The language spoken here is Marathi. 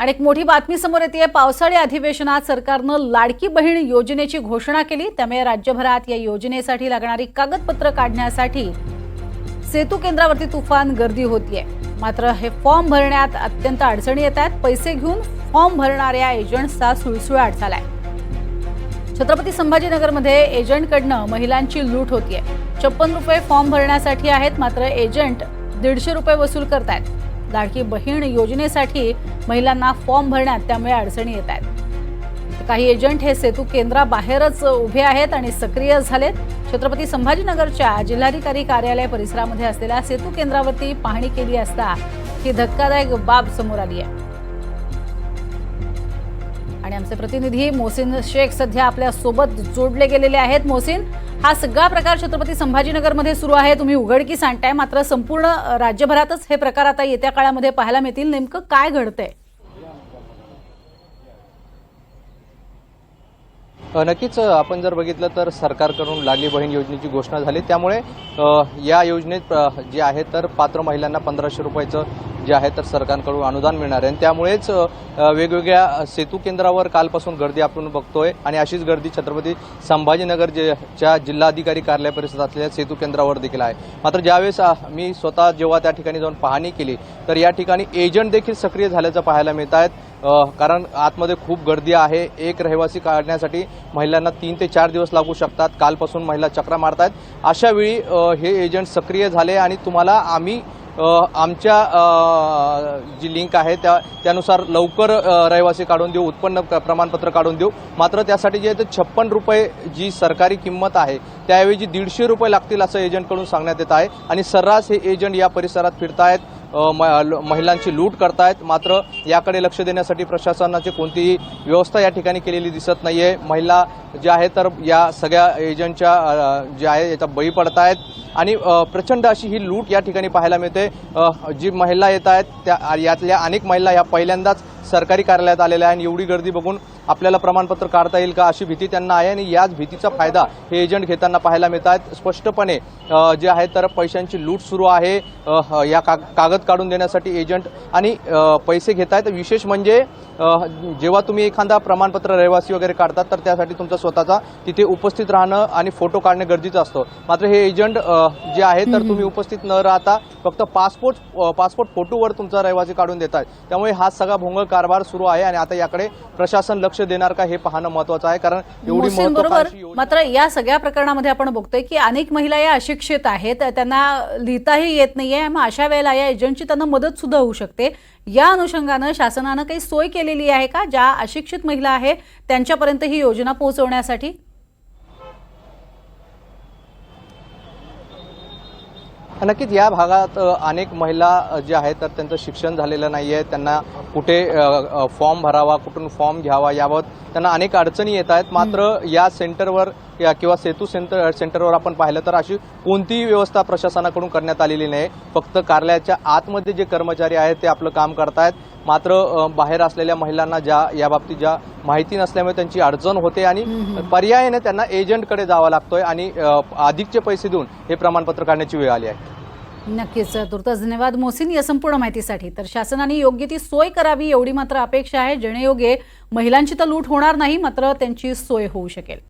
आणि एक मोठी बातमी समोर येते. पावसाळी अधिवेशनात सरकारनं लाडकी बहीण योजनेची घोषणा केली. त्यामुळे राज्यभरात या योजनेसाठी लागणारी कागदपत्र काढण्यासाठी सेतू केंद्रावरती तुफान गर्दी होतीये. मात्र हे फॉर्म भरण्यात अत्यंत अडचणी येत आहेत. पैसे घेऊन फॉर्म भरणाऱ्या एजंट्सचा सुळसुळाट झालाय. छत्रपती संभाजीनगरमध्ये एजंटकडनं महिलांची लूट होतीये. छप्पन रुपये फॉर्म भरण्यासाठी आहेत. मात्र एजंट दीडशे रुपये वसूल करतायत. लाडकी बहीण योजनेसाठी महिलांना फॉर्म भरण्यात त्यामुळे अडचणी येत आहेत. काही एजंट हे सेतू केंद्राबाहेरच उभे आहेत आणि सक्रिय झालेत. छत्रपती संभाजीनगरच्या जिल्हाधिकारी कार्यालय परिसरामध्ये असलेल्या सेतू केंद्रावरती पाहणी केली असता ही धक्कादायक बाब समोर आली आहे. आणि आमचे प्रतिनिधी मोहसिन शेख सध्या आपल्यासोबत जोडले गेलेले आहेत. मोहसिन हा सगळा प्रकार छत्रपती संभाजीनगरमध्ये सुरू आहे. तुम्ही उघडकीस आणताय. मात्र संपूर्ण राज्यभरातच हे प्रकार आता येत्या काळामध्ये पाहायला मिळतील. नेमकं काय घडतंय? नक्कीच आपण जर बघितलं तर सरकारकडून लाडली बहीण योजनेची घोषणा झाली. त्यामुळे या योजनेत जे आहे तर पात्र महिलांना पंधराशे रुपयाचं जे आहे तर सरकारकडून अनुदान मिळणार आहे. आणि त्यामुळेच वेगवेगळ्या सेतू केंद्रावर कालपासून गर्दी आपण बघतोय. आणि अशीच गर्दी छत्रपती संभाजीनगर जे च्या जिल्हाधिकारी कार्यालय परिसरात असलेल्या सेतू केंद्रावर देखील आहे. मात्र ज्यावेळेस मी स्वतः जेव्हा त्या ठिकाणी जाऊन पाहणी केली तर या ठिकाणी एजंट देखील सक्रिय झाल्याचं पाहायला मिळत आहेत. कारण आतमध्ये खूप गर्दी आहे. एक रहिवासी काढण्यासाठी महिलांना तीन ते चार दिवस लागू शकतात. कालपासून महिला चक्रा मारत अशा वेळी हे एजंट सक्रिय झाले आणि तुम्हाला आम्ही आमच्या जी लिंक आहे त्या त्यानुसार लवकर रहिवासी काढून देऊ उत्पन्न प्रमाणपत्र काढून देऊ. मात्र त्यासाठी जे आहे ते छप्पन रुपये जी सरकारी किंमत आहे त्याऐवजी दीडशे रुपये लागतील असं एजंटकडून सांगण्यात येत आहे. आणि सर्रास हे एजंट या परिसरात फिरतायत. आहेत महिलांची लूट करतायत. मात्र याकडे लक्ष देण्यासाठी प्रशासनाची कोणतीही व्यवस्था या ठिकाणी केलेली दिसत नाहीये. महिला ज्या आहे तर या सगळ्या एजंटच्या ज्या आहे याचा बळी पडतायत. आणि प्रचंड अशी ही लूट या ठिकाणी पाहायला मिळते. जी महिला येत आहेत त्या यातल्या अनेक महिला या पहिल्यांदाच सरकारी कार्यालयात आलेल्या आहेत. आणि एवढी गर्दी बघून आपल्याला प्रमाणपत्र काढता येईल का अशी भीती त्यांना आहे आणि याच भीतीचा फायदा हे एजंट घेताना पाहायला मिळत आहेत स्पष्टपणे जे आहे तर पैशांची लूट सुरू आहे. या का कागद काढून देण्यासाठी एजंट आणि पैसे घेत आहेत विशेष म्हणजे जेव्हा तुम्ही एखादा प्रमाणपत्र रहिवासी वगैरे काढतात तर त्यासाठी तुमचा स्वतःचा तिथे उपस्थित राहणं आणि फोटो काढणे गरजेचं असतं. मात्र हे एजंट जे आहे तर तुम्ही उपस्थित न राहता फक्त पासपोर्ट पासपोर्ट फोटोवर तुमचा रहिवासी काढून देतात त्यामुळे हा सगळा भोंगळ कारभार सुरू आहे आणि आता याकडे प्रशासन लक्ष देणार का हे पाहणं महत्वाचं आहे? कारण एवढी बरोबर. मात्र या सगळ्या प्रकरणामध्ये आपण बघतोय की अनेक महिला या अशिक्षित आहेत त्यांना लिहिताही येत नाहीये. मग अशा वेळेला या एजंटची त्यांना मदत सुद्धा होऊ शकते. या अनुषंगानं शासनानं काही सोय केलेली आहे का? ज्या अशिक्षित महिला आहे त्यांच्यापर्यंत ही योजना पोहोचवण्यासाठी? नक्कीच या भागात अनेक महिला ज्या आहेत तर त्यांचं शिक्षण झालेलं नाही आहे त्यांना कुठे फॉर्म भरावा कुठून फॉर्म घ्यावा याबाबत त्यांना अनेक अडचणी येत आहेत. मात्र या सेंटरवर या किंवा सेतू सेंटर सेंटरवर आपण पाहिलं तर अशी कोणतीही व्यवस्था प्रशासनाकडून करण्यात आलेली नाही. फक्त कार्यालयाच्या आतमध्ये जे कर्मचारी आहेत ते आपलं काम करतायत. मात्र बाहेर असलेल्या महिलांना ज्या याबाबतीत ज्या माहिती नसल्यामुळे त्यांची अडचण होते आणि पर्यायाने त्यांना एजंटकडे जावं लागतोय आणि अधिकचे पैसे देऊन हे प्रमाणपत्र काढण्याची वेळ आली आहे. नक्कीच. तुर्तास धन्यवाद मोहसिन या संपूर्ण माहितीसाठी. तर शासनाने योग्य ती सोय करावी एवढी मात्र अपेक्षा आहे. जेणेयोगे महिलांची तर लूट होणार नाही मात्र त्यांची सोय होऊ शकेल.